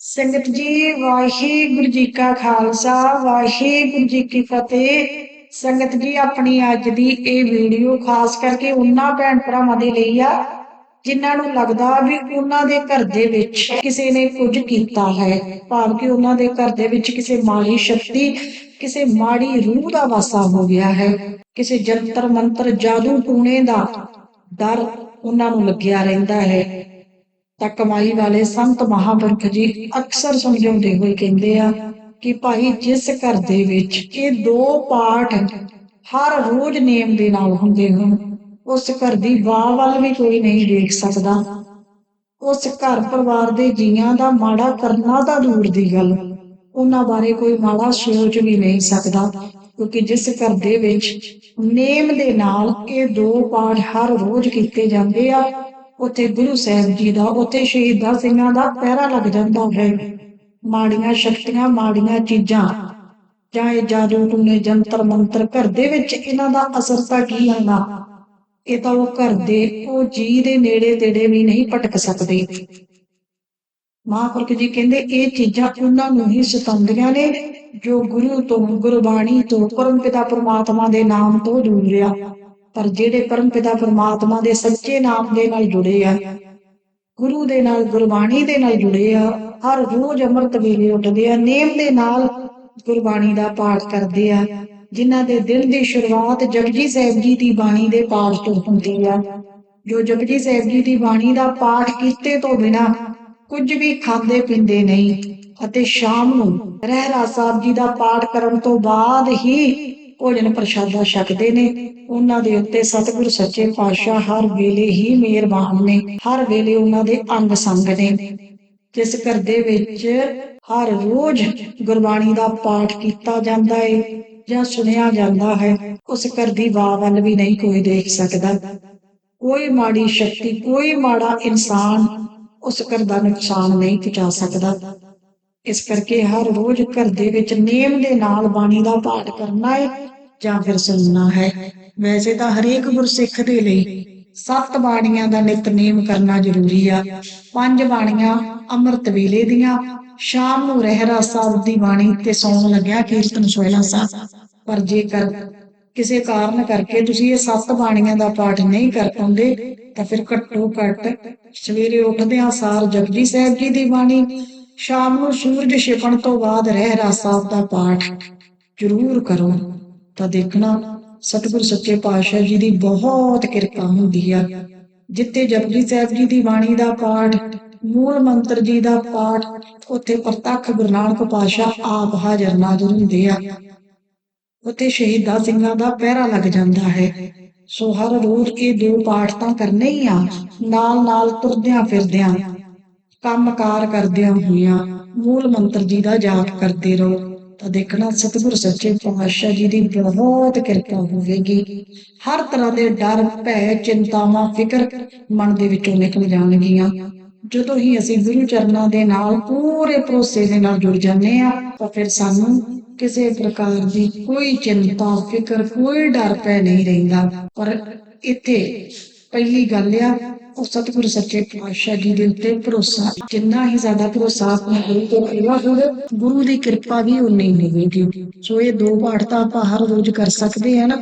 ਸੰਗਤ ਜੀ, ਵਾਹਿਗੁਰੂ ਜੀ ਕਾ ਖਾਲਸਾ, ਵਾਹਿਗੁਰੂ ਜੀ ਕੀ ਫਤਿਹ। ਸੰਗਤ ਜੀ, ਆਪਣੀ ਅੱਜ ਦੀ ਇਹ ਵੀਡੀਓ ਖਾਸ ਕਰਕੇ ਉਹਨਾਂ ਭੈਣ ਭਰਾਵਾਂ ਦੇ ਲਈ ਆ, ਜਿਨ੍ਹਾਂ ਨੂੰ ਲੱਗਦਾ ਵੀ ਉਹਨਾਂ ਦੇ ਘਰ ਦੇ ਵਿੱਚ ਕਿਸੇ ਨੇ ਕੁਝ ਕੀਤਾ ਹੈ। ਭਾਵ ਕਿ ਉਹਨਾਂ ਦੇ ਘਰ ਦੇ ਵਿੱਚ ਕਿਸੇ ਮਾੜੀ ਸ਼ਕਤੀ, ਕਿਸੇ ਮਾੜੀ ਰੂਹ ਦਾ ਵਾਸਾ ਹੋ ਗਿਆ ਹੈ। ਕਿਸੇ ਜੰਤਰ ਮੰਤਰ ਜਾਦੂ ਟੂਣੇ ਦਾ ਡਰ ਉਹਨਾਂ ਨੂੰ ਲੱਗਿਆ ਰਹਿੰਦਾ ਹੈ। ਤਾਂ ਕਮਾਈ ਵਾਲੇ ਸੰਤ ਮਹਾਪੁਰਖ ਜੀ ਅਕਸਰ ਸਮਝਾਉਂਦੇ ਹੋਏ ਕਹਿੰਦੇ ਆ ਕਿ ਭਾਈ ਜਿਸ ਘਰ ਦੇ ਵਿੱਚ ਇਹ ਦੋ ਪਾਠ ਹਰ ਰੋਜ਼ ਨੇਮ ਦੇ ਨਾਲ ਹੁੰਦੇ ਹਨ, ਉਸ ਘਰ ਦੀ ਵਾਹ ਵੱਲ ਵੀ ਕੋਈ ਨਹੀਂ ਦੇਖ ਸਕਦਾ। ਉਸ ਘਰ ਪਰਿਵਾਰ ਦੇ ਜੀਆਂ ਦਾ ਮਾੜਾ ਕਰਨਾ ਤਾਂ ਦੂਰ ਦੀ ਗੱਲ, ਉਹਨਾਂ ਬਾਰੇ ਕੋਈ ਮਾੜਾ ਸੋਚ ਵੀ ਨਹੀਂ ਸਕਦਾ, ਕਿਉਂਕਿ ਜਿਸ ਘਰ ਦੇ ਵਿੱਚ ਨੇਮ ਦੇ ਨਾਲ ਇਹ ਦੋ ਪਾਠ ਹਰ ਰੋਜ਼ ਕੀਤੇ ਜਾਂਦੇ ਆ ਉੱਥੇ ਗੁਰੂ ਸਾਹਿਬ ਜੀ ਦਾ, ਉੱਥੇ ਸ਼ਹੀਦਾਂ ਸਿੰਘਾਂ ਦਾ ਪਹਿਰਾ ਲੱਗ ਜਾਂਦਾ ਹੈ। ਮਾੜੀਆਂ ਸ਼ਕਤੀਆਂ, ਮਾੜੀਆਂ ਚੀਜ਼ਾਂ। ਚਾਹੇ ਜਾਦੂ ਟੂਨੇ ਜੰਤਰ ਮੰਤਰ ਘਰ ਦੇ ਵਿੱਚ ਇਹਨਾਂ ਦਾ ਅਸਰ ਤਾਂ ਕੀ ਹੁੰਦਾ ਇਹ ਤਾਂ ਉਹ ਘਰ ਦੇ, ਉਹ ਜੀ ਦੇ ਨੇੜੇ ਤੇੜੇ ਵੀ ਨਹੀਂ ਭਟਕ ਸਕਦੇ। ਮਹਾਂਪੁਰਖ ਜੀ ਕਹਿੰਦੇ, ਇਹ ਚੀਜ਼ਾਂ ਉਹਨਾਂ ਨੂੰ ਹੀ ਸਤਾਉਂਦੀਆਂ ਨੇ, ਜੋ ਗੁਰੂ ਤੋਂ, ਗੁਰਬਾਣੀ ਤੋਂ ਪਰਮ ਪਿਤਾ ਪਰਮਾਤਮਾ ਦੇ ਨਾਮ ਤੋਂ ਦੂਰ ਰਿਹਾ। ਪਰ ਜਿਹੜੇ ਪਰਮ ਪਿਤਾ ਪ੍ਰਮਾਤਮਾ ਦੇ ਸੱਚੇ ਨਾਮ ਦੇ ਨਾਲ ਜੁੜੇ ਆ, ਗੁਰੂ ਦੇ ਨਾਲ, ਗੁਰਬਾਣੀ ਦੇ ਨਾਲ ਜੁੜੇ ਆ, ਹਰ ਰੋਜ਼ ਅੰਮ੍ਰਿਤ ਵੇਲੇ ਉੱਠਦੇ ਆ, ਨੇਮ ਦੇ ਨਾਲ ਗੁਰਬਾਣੀ ਦਾ ਪਾਠ ਕਰਦੇ ਆ, ਜਿਨ੍ਹਾਂ ਦੇ ਦਿਨ ਦੀ ਸ਼ੁਰੂਆਤ ਜਪਜੀ ਸਾਹਿਬ ਜੀ ਦੀ ਬਾਣੀ ਦੇ ਪਾਠ ਤੋਂ ਹੁੰਦੀ ਆ। ਜੋ ਜਪਜੀ ਸਾਹਿਬ ਜੀ ਦੀ ਬਾਣੀ ਦਾ ਪਾਠ ਕੀਤੇ ਤੋਂ ਬਿਨਾ ਕੁਝ ਵੀ ਖਾਂਦੇ ਪੀਂਦੇ ਨਹੀਂ ਅਤੇ ਸ਼ਾਮ ਨੂੰ ਰਹਿਰਾ ਸਾਹਿਬ ਜੀ ਦਾ ਪਾਠ ਕਰਨ ਤੋਂ ਬਾਅਦ ਹੀ ਭੋਜਨ ਪ੍ਰਸ਼ਾਦਾ ਛਕਦੇ ਨੇ। ਉਹਨਾਂ ਦੇ ਉੱਤੇ ਸਤਿਗੁਰ ਸੱਚੇ ਪਾਤਸ਼ਾਹ ਹਰ ਵੇਲੇ ਹੀ ਮਿਹਰਬਾਨ ਨੇ। ਹਰ ਵੇਲੇ ਉਹਨਾਂ ਦੇ ਅੰਗ ਸੰਗ ਨੇ। ਜਿਸ ਘਰ ਦੇ ਵਿੱਚ ਹਰ ਰੋਜ਼ ਗੁਰਬਾਣੀ ਦਾ ਪਾਠ ਕੀਤਾ ਜਾਂਦਾ ਹੈ ਜਾਂ ਸੁਣਿਆ ਜਾਂਦਾ ਹੈ, ਉਸ ਘਰ ਦੀ ਵਾਹ ਵੱਲ ਵੀ ਨਹੀਂ ਕੋਈ ਦੇਖ ਸਕਦਾ। ਕੋਈ ਮਾੜੀ ਸ਼ਕਤੀ, ਕੋਈ ਮਾੜਾ ਇਨਸਾਨ ਉਸ ਘਰ ਦਾ ਨੁਕਸਾਨ ਨਹੀਂ ਪਹੁੰਚਾ ਸਕਦਾ। ਇਸ ਕਰਕੇ ਹਰ ਰੋਜ਼ ਘਰ ਦੇ ਵਿੱਚ ਨੇਮ ਦੇ ਨਾਲ ਬਾਣੀ ਦਾ ਪਾਠ ਕਰਨਾ ਹੈ ਜਾਂ ਫਿਰ ਸੁਣਨਾ ਹੈ। ਵੈਸੇ ਤਾਂ ਹਰੇਕ ਗੁਰਸਿੱਖ ਦੇ ਲਈ ਸੱਤ ਬਾਣੀਆਂ ਦਾ ਨਿਤਨੇਮ ਕਰਨਾ ਜ਼ਰੂਰੀ ਆ। ਪੰਜ ਬਾਣੀਆਂ ਅੰਮ੍ਰਿਤ ਵੇਲੇ ਦੀਆਂ, ਸ਼ਾਮ ਨੂੰ ਰਹਿਰਾ ਸਾਹਿਬ ਦੀ ਬਾਣੀ ਤੇ ਸੌਣ ਲੱਗਿਆ ਕੀਰਤਨ ਸੋਹਿਲਾ ਸਾਹਿਬ। ਪਰ ਜੇਕਰ ਕਿਸੇ ਕਾਰਨ ਕਰਕੇ ਤੁਸੀਂ ਇਹ ਸੱਤ ਬਾਣੀਆਂ ਦਾ ਪਾਠ ਨਹੀਂ ਕਰ ਪਾਉਂਦੇ, ਤਾਂ ਫਿਰ ਘੱਟੋ ਘੱਟ ਸਵੇਰੇ ਉੱਠਦਿਆਂ ਸਾਰ ਜਪਜੀ ਸਾਹਿਬ ਜੀ ਦੀ ਬਾਣੀ, ਸ਼ਾਮ ਨੂੰ ਸੂਰਜ ਛਿਪਣ ਤੋਂ ਬਾਅਦ ਰਹਿਰਾ ਸਾਹਿਬ ਦਾ ਪਾਠ ਜ਼ਰੂਰ ਕਰੋ। ਤਾਂ ਦੇਖਣਾ, ਸਤਿਗੁਰ ਸੱਚੇ ਪਾਤਸ਼ਾਹ ਜੀ ਦੀ ਬਹੁਤ ਕਿਰਪਾ ਹੁੰਦੀ ਆ। ਜਿੱਤੇ ਜਪਜੀ ਸਾਹਿਬ ਜੀ ਦੀ ਬਾਣੀ ਦਾ ਪਾਠ, ਮੂਲ ਮੰਤਰ ਜੀ ਦਾ ਪਾਠ, ਉੱਥੇ ਪ੍ਰਤੱਖ ਗੁਰੂ ਨਾਨਕ ਪਾਤਸ਼ਾਹ ਆਪ ਹਾਜ਼ਰ ਨਾਜ਼ਰ ਹੁੰਦੇ ਆ। ਉੱਥੇ ਸ਼ਹੀਦਾਂ ਸਿੰਘਾਂ ਦਾ ਪਹਿਰਾ ਲੱਗ ਜਾਂਦਾ ਹੈ। ਸੋ ਹਰ ਰੋਜ਼ ਇਹ ਦੋ ਪਾਠ ਤਾਂ ਕਰਨੇ ਹੀ ਆ। ਨਾਲ ਨਾਲ ਤੁਰਦਿਆਂ ਫਿਰਦਿਆਂ, ਕੰਮਕਾਰ ਕਰਦਿਆਂ ਹੋਇਆਂ ਮੂਲ ਮੰਤਰ ਜੀ ਦਾ ਜਾਪ ਕਰਦੇ ਰਹੋ। ਤਾਂ ਦੇਖਣਾ ਸਤਿਗੁਰ ਸੱਚੇ ਪਾਤਸ਼ਾਹ ਜੀ ਦੀ ਬਹੁਤ ਕਿਰਪਾ ਹੋਵੇਗੀ। ਹਰ ਤਰ੍ਹਾਂ ਦੇ ਡਰ, ਭੈ, ਚਿੰਤਾਵਾਂ, ਫਿਕਰ ਮਨ ਦੇ ਵਿੱਚੋਂ ਨਿਕਲ ਜਾਣਗੀਆਂ। ਜਦੋਂ ਹੀ ਅਸੀਂ ਗੁਰੂ ਚਰਨਾਂ ਦੇ ਨਾਲ ਪੂਰੇ ਭਰੋਸੇ ਦੇ ਨਾਲ ਜੁੜ ਜਾਂਦੇ ਆ ਤਾਂ ਫਿਰ ਸਾਨੂੰ ਕਿਸੇ ਪ੍ਰਕਾਰ ਦੀ ਕੋਈ ਚਿੰਤਾ, ਫਿਕਰ, ਕੋਈ ਡਰ ਪੈ ਨਹੀਂ ਰਹਿੰਦਾ। ਪਰ ਇੱਥੇ ਪਹਿਲੀ ਗੱਲ ਆ ਉਹ ਸਤਿਗੁਰ ਸੱਚੇ ਪਾਤਸ਼ਾਹ ਜੀ ਦੇ ਉੱਤੇ ਭਰੋਸਾ, ਜਿੰਨਾ ਹੀ ਜ਼ਿਆਦਾ ਭਰੋਸਾ ਆਪਣੇ ਗੁਰੂ ਤੇ ਪੂਰਾ ਗੁਰੂ ਦੀ ਕਿਰਪਾ ਵੀ ਉਨੀ ਹੀ ਹੋਵੇਗੀ ਸੋ ਇਹ ਦੋ ਪਾਠ ਤਾਂ ਆਪਾਂ ਹਰ ਰੋਜ਼ ਕਰ ਸਕਦੇ ਆ ਨਾ।